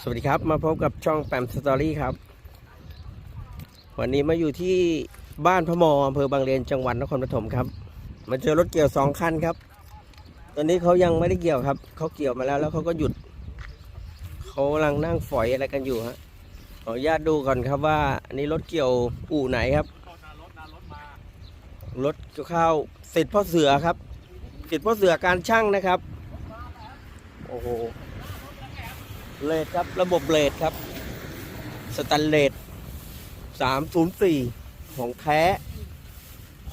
สวัสดีครับ มาพบกับช่องแปมสตอรี่ครับ วันนี้มาอยู่ที่บ้านพระมออำเภอบางเลนจังหวัดนครปฐมครับมาเจอรถเกี่ยวสองคันครับ ตอนนี้เขายังไม่ได้เกี่ยวครับเขาเกี่ยวมาแล้วแล้วเขาก็หยุดเขากำลังนั่งฝอยอะไรกันอยู่ฮะขออนุญาตดูก่อนครับว่าอันนี้รถเกี่ยวอู่ไหนครับรถเข้าวสิทธิ์พ่อเสือครับสิทธิ์พ่อเสือการช่างนะครับ โอ้โห เลดครับ ระบบเลดครับ สแตนเลสสามศูนย์สี่ของแท้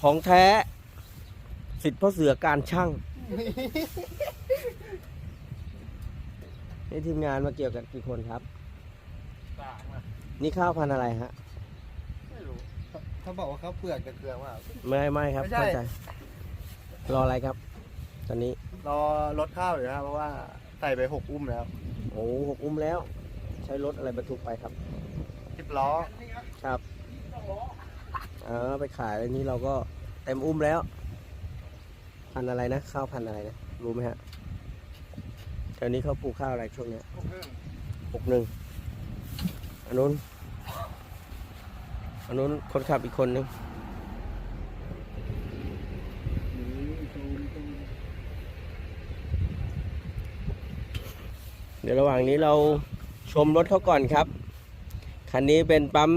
ของแท้ สิทธิ์พ่อเสือการช่างนี่ทีมงานมาเกี่ยวกันกี่คนครับต่างนะนี่ข้าวพันธุ์อะไรฮะ ไม่รู้เขาบอกว่าเขาเปลือกจะเกลืองว่า ไม่ไม่ครับไม่ใช่ เข้าใจ รออะไรครับ ตอนนี้ รอรถข้าวอยู่นะครับเพราะว่า ใส่ไปหกอุ้มแล้วโอ้หกอุ้มแล้ว ใช้รถอะไรบรรทุกไปครับสิบล้อครับเออไปขายแล้วนี้เราก็เต็มอุ้มแล้ว พันธุ์อะไรนะข้าวพันธุ์อะไรนะรู้ไหมฮะแถวนี้เขาปลูกข้าวอะไรช่วงเนี้ยหกหนึ่งอันนู้นอันนู้นคนขับอีกคนนึง เดี๋ยวระหว่างนี้เราชมรถเขาก่อนครับ คันนี้เป็นปั๊ม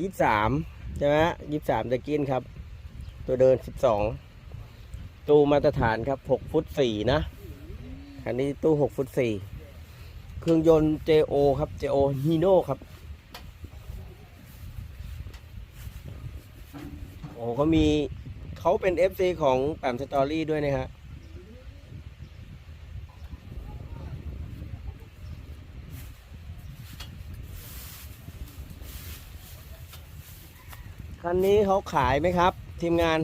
ยี่สามใช่ไหมยี่สามตะกินครับ ตัวเดินสิบสองตู้มาตรฐานครับหกฟุตสี่นะ คันนี้ตู้หกฟุตสี่เครื่องยนต์ JO ครับ JO Hino ครับ โอ้เขามีเขาเป็น FC ของแปมสตอรี่ด้วยนะฮะ คันนี้เขาขายไหมครับ ทีมงาน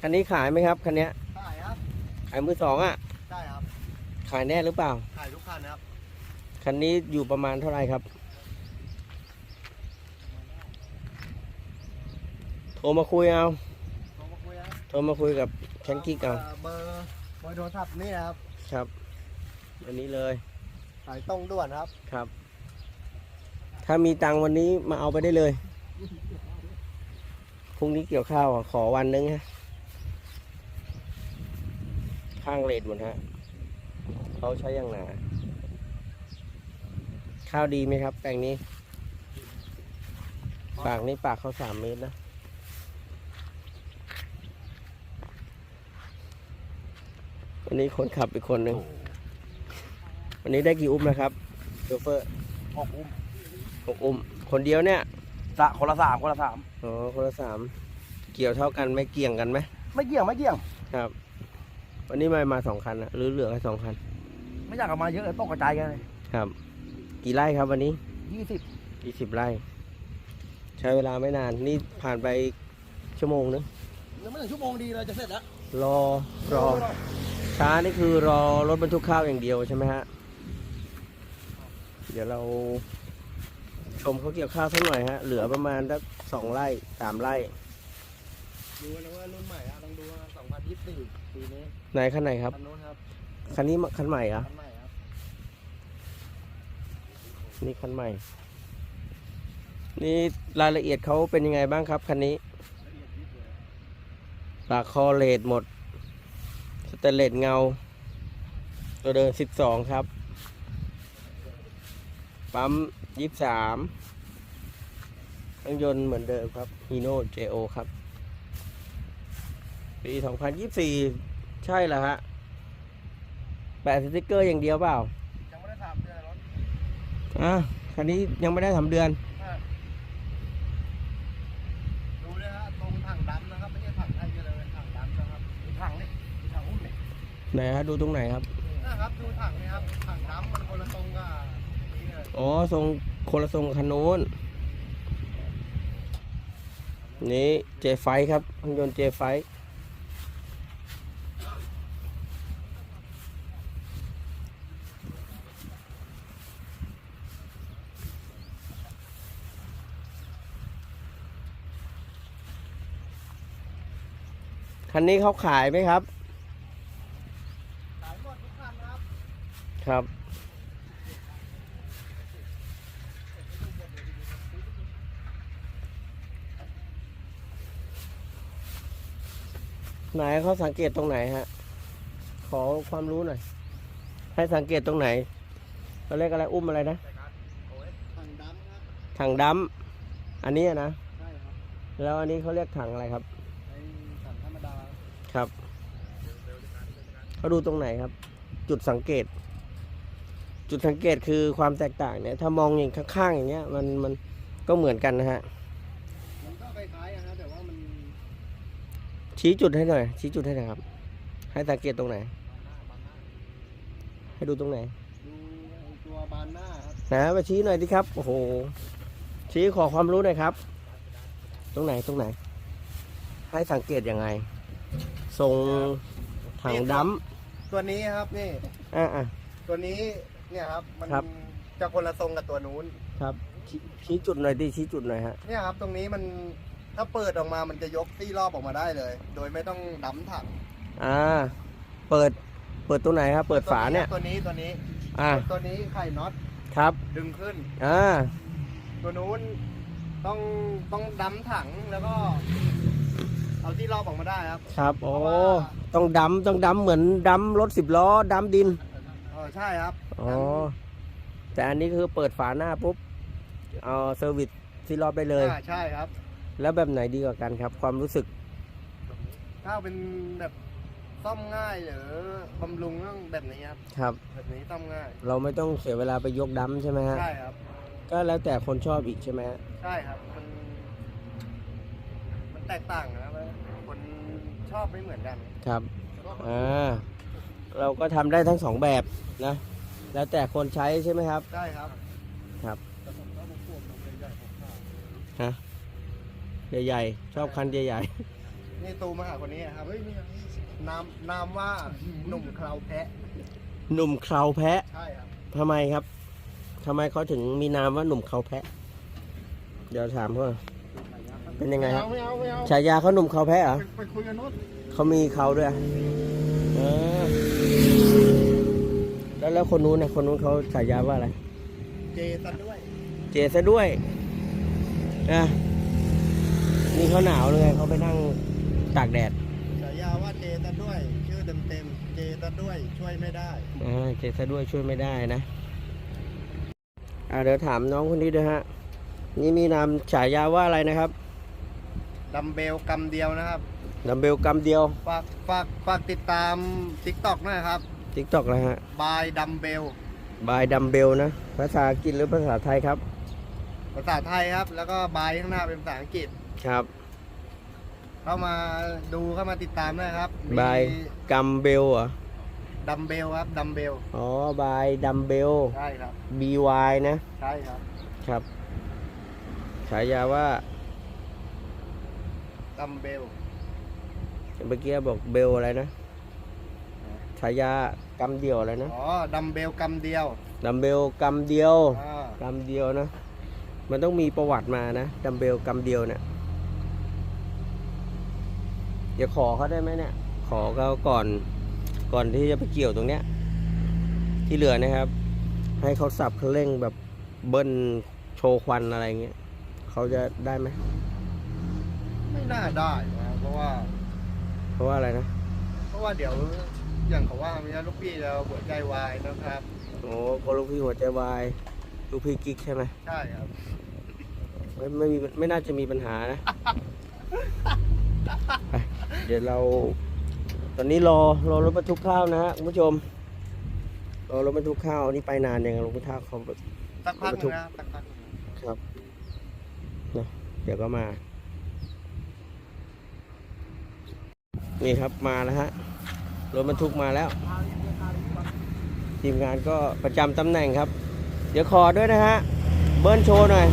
คันนี้ขายไหมครับคันเนี้ยขายครับ ขายมือสองอะใช่ครับ ขายแน่หรือเปล่า ขายทุกคันนะครับ คันนี้อยู่ประมาณเท่าไหร่ครับ โทรมาคุยเอาลองมาคุยนะโทรมาคุยกับแชงกี้เอาเบอร์เบอร์โทรศัพท์นี่นะครับ ครับ อันนี้เลย สายตรงด่วนครับ ครับ ถ้ามีตังค์วันนี้มาเอาไปได้เลยพรุ่งนี้เกี่ยวข้าวขอวันนึงฮะข้างเลดหมดฮะเขาใช้อย่างหนาข้าวดีไหมครับ แปลงนี้ ปากนี้ปากเขาสามเมตรนะวันนี้คนขับอีกคนหนึ่งวันนี้ได้กี่อุ้มนะครับโชเฟอร์หกอุ้ม หกอุ้ม คนเดียวเนี่ยสะคนละสามคนละสามอ๋อคนละสามเกี่ยวเท่ากันไหมเกี่ยงกันไหมไม่เกี่ยงไม่เกี่ยง ครับ วันนี้มามาสองคันนะหรือเหลือแค่สองคันไม่อยากเอามาเยอะเลยตกกระจายกันเลยครับ กี่ไร่ครับวันนี้ยี่สิบยี่สิบไร่ ใช้เวลาไม่นานนี่ผ่านไปชั่วโมงนึงยังไม่ถึงชั่วโมงดีเลยจะเสร็จแล้วรอรอช้านี่คือรอรถบรรทุกข้าวอย่างเดียวใช่ไหมฮะ เดี๋ยวเรา ชมเขาเกี่ยวข้าวสักหน่อยฮะ เหลือประมาณสักสองไร่สามไร่ ดูนะว่ารุ่นใหม่อะต้องดูว่าสองพันยี่สิบสี่ปีนี้ไหนคันไหนครับ คันนู้นครับคันนี้คันใหม่เหรอคันใหม่ครับนี่คันใหม่ นี่รายละเอียดเขาเป็นยังไงบ้างครับคันนี้ปากคอเลดหมด สเตนเลสเงา ตัวเดินสิบสองครับ ปั๊ม ยี่สามเครื่องยนต์เหมือนเดิมครับฮีโน่เจโอครับ ปีสองพันยี่สี่ใช่เหรอฮะ แปะสติกเกอร์อย่างเดียวเปล่า ยังไม่ได้ถามเดือนรถอะคันนี้ยังไม่ได้ทำเดือน ดูเลยฮะตรงถังดำนะครับ ไม่ใช่ถังไทยเลยถังดำนะครับดูถังนี่ดูถังอุ้มนี่ไหนฮะดูตรงไหนครับ นะครับดูถังนี่ครับถังดำมันคนละตรงกับนี่เลย อ๋อทรงคนละทรงคันโน้นนี่เจไฟครับเครื่องยนต์เจไฟคันนี้เขาขายไหมครับ ขายหมดทุกคันนะครับ ครับ ไหนเขาสังเกตตรงไหนฮะ ขอความรู้หน่อย ให้สังเกตตรงไหนเขาเรียกอะไรอุ้มอะไรนะถังดำครับถังดัมอันนี้อะนะใช่ครับแล้วอันนี้เขาเรียกถังอะไรครับไอ้ถังธรรมดาครับเขาดูตรงไหนครับ จุดสังเกต จุดสังเกตคือความแตกต่างเนี่ย ถ้ามองอย่างข้างๆอย่างเงี้ย มันมันก็เหมือนกันนะฮะ มันก็คล้ายๆอะนะแต่ว่ามัน ชี้จุดให้หน่อย ชี้จุดให้หน่อยครับ ให้สังเกตตรงไหนบานหน้าบานหน้าให้ดูตรงไหนดูไอ้ตัวบานหน้าครับนะมาชี้หน่อยดิครับ โอ้โห ชี้ขอความรู้หน่อยครับ ตรงไหนตรงไหน ให้สังเกตยังไง ทรงถังดัมตัวนี้ครับนี่ อะอะตัวนี้เนี่ยครับ มันครับจะคนละทรงกับตัวนู้น ครับชี้ชี้จุดหน่อยดิชี้จุดหน่อยฮะ เนี่ยครับ ตรงนี้มัน ถ้าเปิดออกมามันจะยกซี่รอบออกมาได้เลย โดยไม่ต้องดั้มถังอ่า เปิด เปิดตัวไหนครับ เปิดฝาเนี่ย ตัวนี้ตัวนี้ อ่า ตัวนี้ไข่น็อต ครับ ดึงขึ้น อ่า ตัวนู้นต้องต้องดั้มถังแล้วก็ เอาที่รอบออกมาได้ครับ ครับ โอ้เพราะว่าต้องดำต้องดำเหมือนดำรถสิบล้อดำดินเออใช่ครับ อ๋อ แต่อันนี้คือเปิดฝาหน้าปุ๊บ เอาเซอร์วิสที่รอบได้เลยอ่าใช่ครับ แล้วแบบไหนดีกว่ากันครับ ความรู้สึก ถ้าเป็นแบบซ่อมง่ายหรือบำรุงต้องแบบนี้ครับ ครับ แบบนี้ซ่อมง่าย เราไม่ต้องเสียเวลาไปยกดำใช่ไหมฮะ ใช่ครับ ก็แล้วแต่คนชอบอีกใช่ไหมฮะ ใช่ครับ มัน มันแตกต่างนะครับคนชอบไม่เหมือนกัน ครับ อ่า เราก็ทำได้ทั้งสองแบบนะ แล้วแต่คนใช้ใช่ไหมครับ ใช่ครับ ครับแต่ผมชอบพวกมันใหญ่ๆของข้าวฮะ ใหญ่ๆ ชอบคันใหญ่นี่ตูมาหาคนนี้ครับนามนามว่าหนุ่มคราวแพะๆ หนุ่มเคราแพะใช่ครับทำไมครับทำไมเขาถึงมีนามว่าหนุ่มเขาแพะ เดี๋ยวถามเขาเป็นยังไงครับ ไม่เอาไม่เอาฉายาเขาหนุ่มเขาแพะเหรอ ไปไปคุยกันโน้นเขามีเขาด้วยเออแล้วแล้วคนนู้นนะคนนู้นเขาฉายาว่าอะไร เจสันด้วย เจซะด้วยนะ นี่เขาหนาวเลยเขาไปนั่งตากแดดฉายาว่าเจสันด้วย ชื่อเต็มเต็มๆเจสันด้วยช่วยไม่ได้อ่าเจซะด้วยช่วยไม่ได้นะอ่าเดี๋ยวถามน้องคนนี้ด้วยฮะ นี่มีนามฉายาว่าอะไรนะครับดัมเบลกำเดียวนะครับดัมเบลกำเดียวฝากฝากฝากติดตามทิกตอกด้วยครับทิกตอกเลยฮะบายดัมเบลบายดัมเบลนะ ภาษาอังกฤษหรือภาษาไทยครับ ภาษาไทยครับ แล้วก็บายข้างหน้าเป็นภาษาอังกฤษ ครับ เข้ามาดูเข้ามาติดตามด้วยครับบายกัมเบลเหรอ ดัมเบลครับดัมเบลอ๋อบายดัมเบล ใช่ครับ BY นะ ใช่ครับครับ ฉายาว่าดัมเบลเมื่อกี้บอกเบลอะไรนะ ฉายากำเดียวอะไรนะอ๋อดัมเบลกำเดียวดัมเบลกำเดียวอ่ากำเดียวนะ มันต้องมีประวัติมานะดัมเบลกำเดียวเนี่ย เดี๋ยวขอเขาได้ไหมเนี่ย ขอเขาก่อน ก่อนที่จะไปเกี่ยวตรงเนี้ย ที่เหลือนะครับ ให้เขาสับเขาเร่งแบบเบิ้ลโชว์ควันอะไรเงี้ยเขาจะได้ไหม ไม่น่าได้นะเพราะว่า เพราะว่าอะไรนะ เพราะว่าเดี๋ยวอย่างเขาว่ามีนะลูกพี่จะหัวใจวายนะครับ โอ้ก็ลูกพี่หัวใจวาย ลูกพี่กิ๊กใช่ไหม ใช่ครับ ไม่ไม่มีไม่น่าจะมีปัญหานะไป เดี๋ยวเรา ตอนนี้รอรอรถบรรทุกข้าวนะฮะคุณผู้ชม รอรถบรรทุกข้าวนี่ไปนานยังรถบรรทุกข้าวเขาสักพักหนึงนะสักพักหนึ่งครับนะเดี๋ยวก็มา นี่ครับมาแล้วฮะรถบรรทุกมาแล้วทีมงานก็ประจำตำแหน่งครับ เดี๋ยวขอด้วยนะฮะ เบิ้ลโชว์หน่อย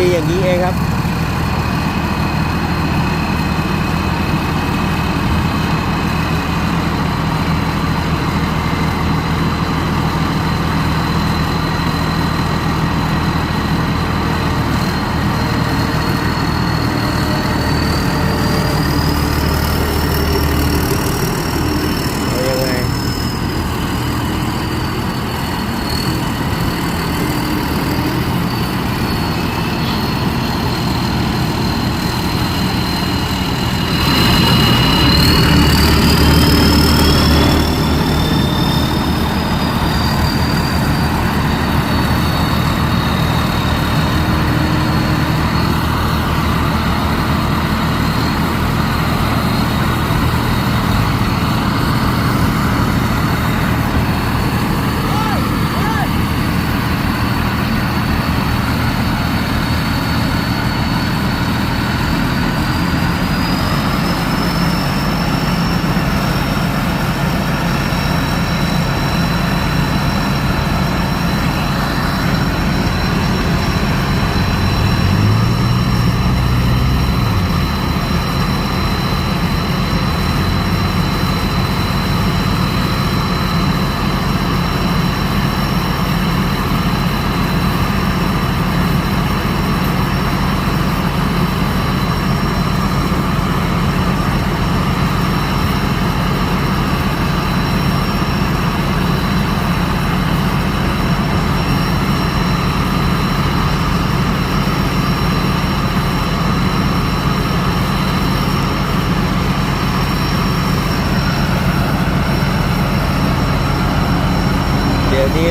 ดีอย่างนี้เ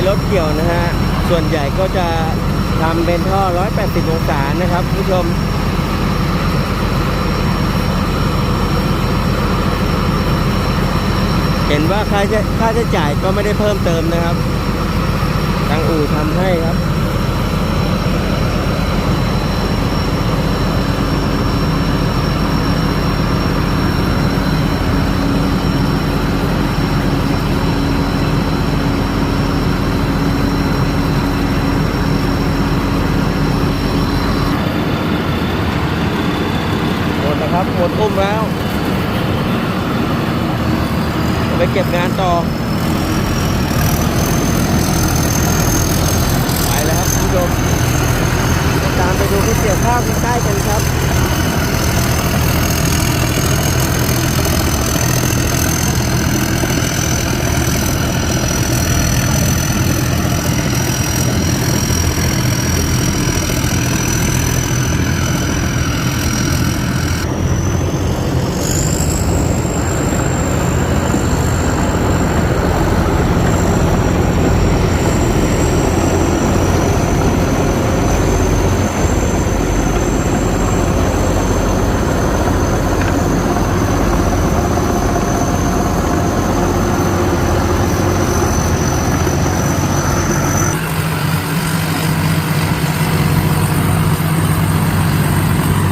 รถเกี่ยวนะฮะ ส่วนใหญ่ก็จะทำเป็นท่อ 180 องศานะครับผู้ชมเห็นว่าค่าใช้ค่าใช้จ่ายก็ไม่ได้เพิ่มเติมนะครับทางอู่ทำให้ครับ ครับหมดอุ้มแล้ว ไปเก็บงานต่อ ไปแล้วครับคุณผู้ชมตามไปดูที่เสี่ยวข้าวใกล้ๆกันครับ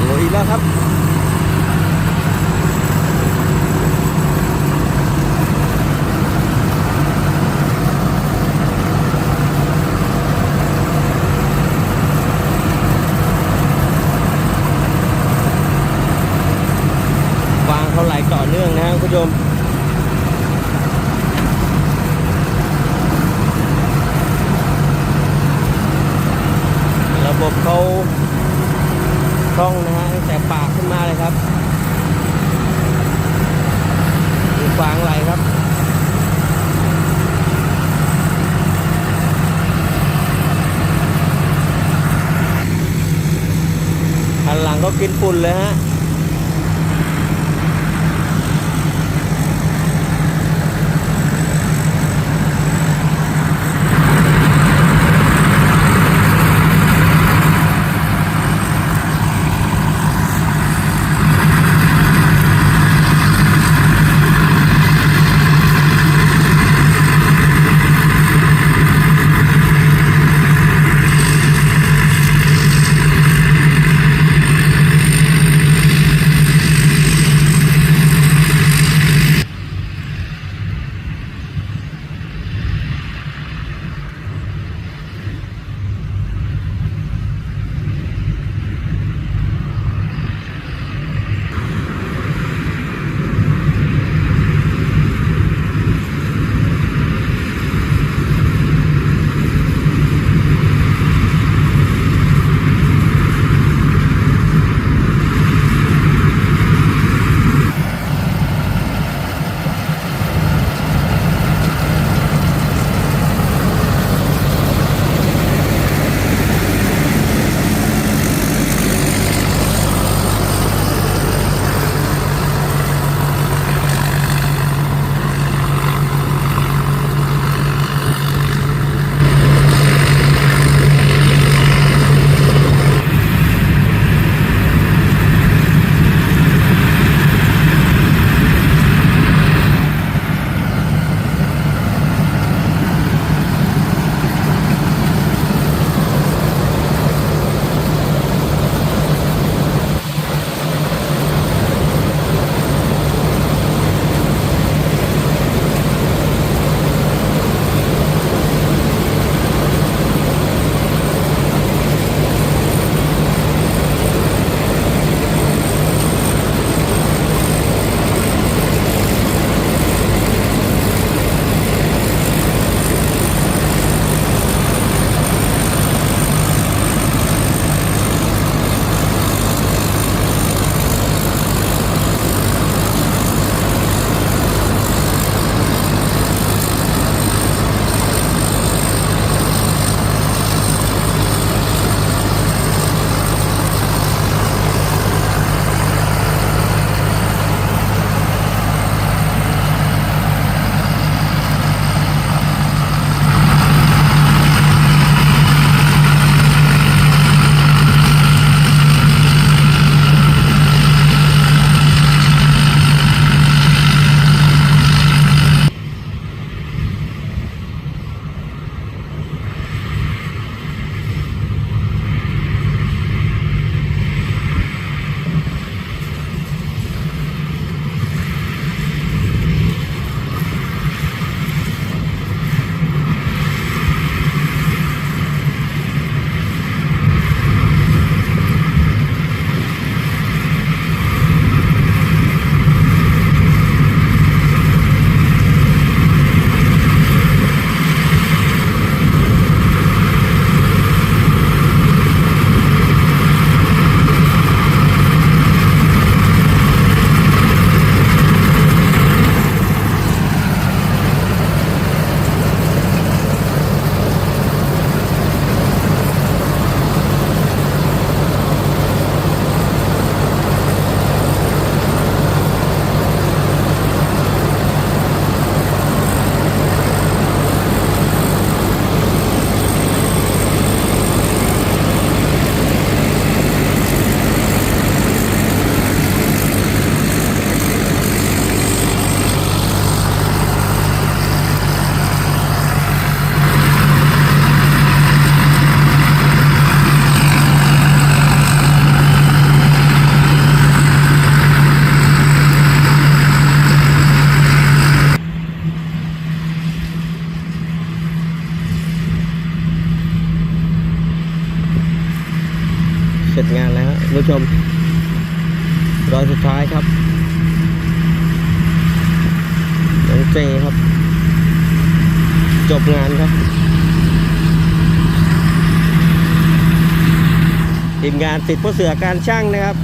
โอ้ยอีกแล้วครับ วางเขาไหลต่อเนื่องนะครับคุณผู้ชม ระ บเขาคล่องนะฮะตั้งแต่ปากขึ้นมาเลยครับดูฟางไหลครับคันหลังก็กินฝุ่นเลยฮะ จบงานครับทีมงานติดผู้เสือการช่างนะครับ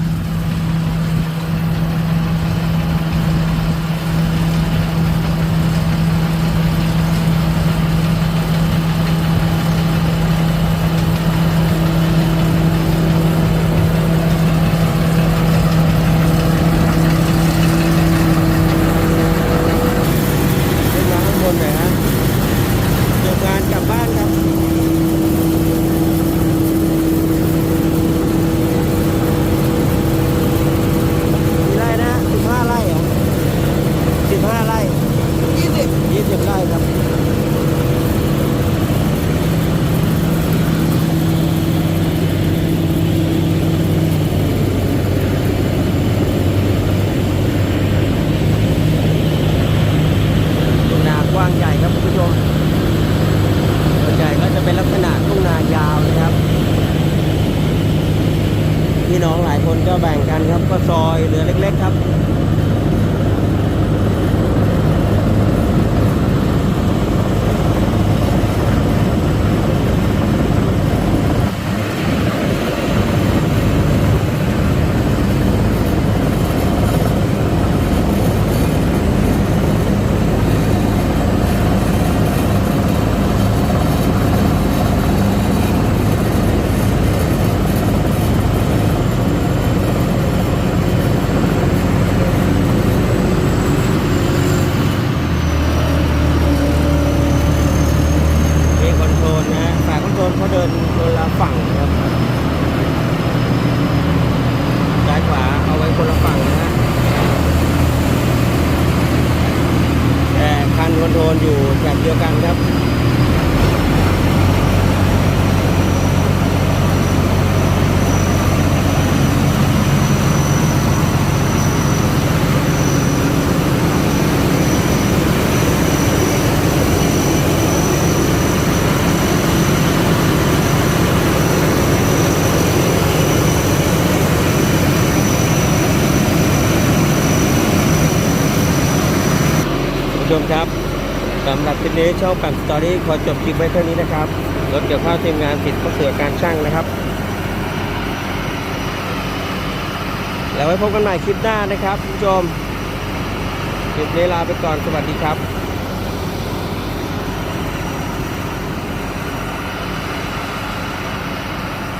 นี้ช่องปั่นสตอรี่ขอจบคลิปไว้เท่านี้นะครับ รถเกี่ยวข้าวทีมงานติดข้อเสือการช่างนะครับ แล้วไว้พบกันใหม่คลิปหน้านะครับคุณผู้ชมคลิปนี้ลาไปก่อนสวัสดีครับ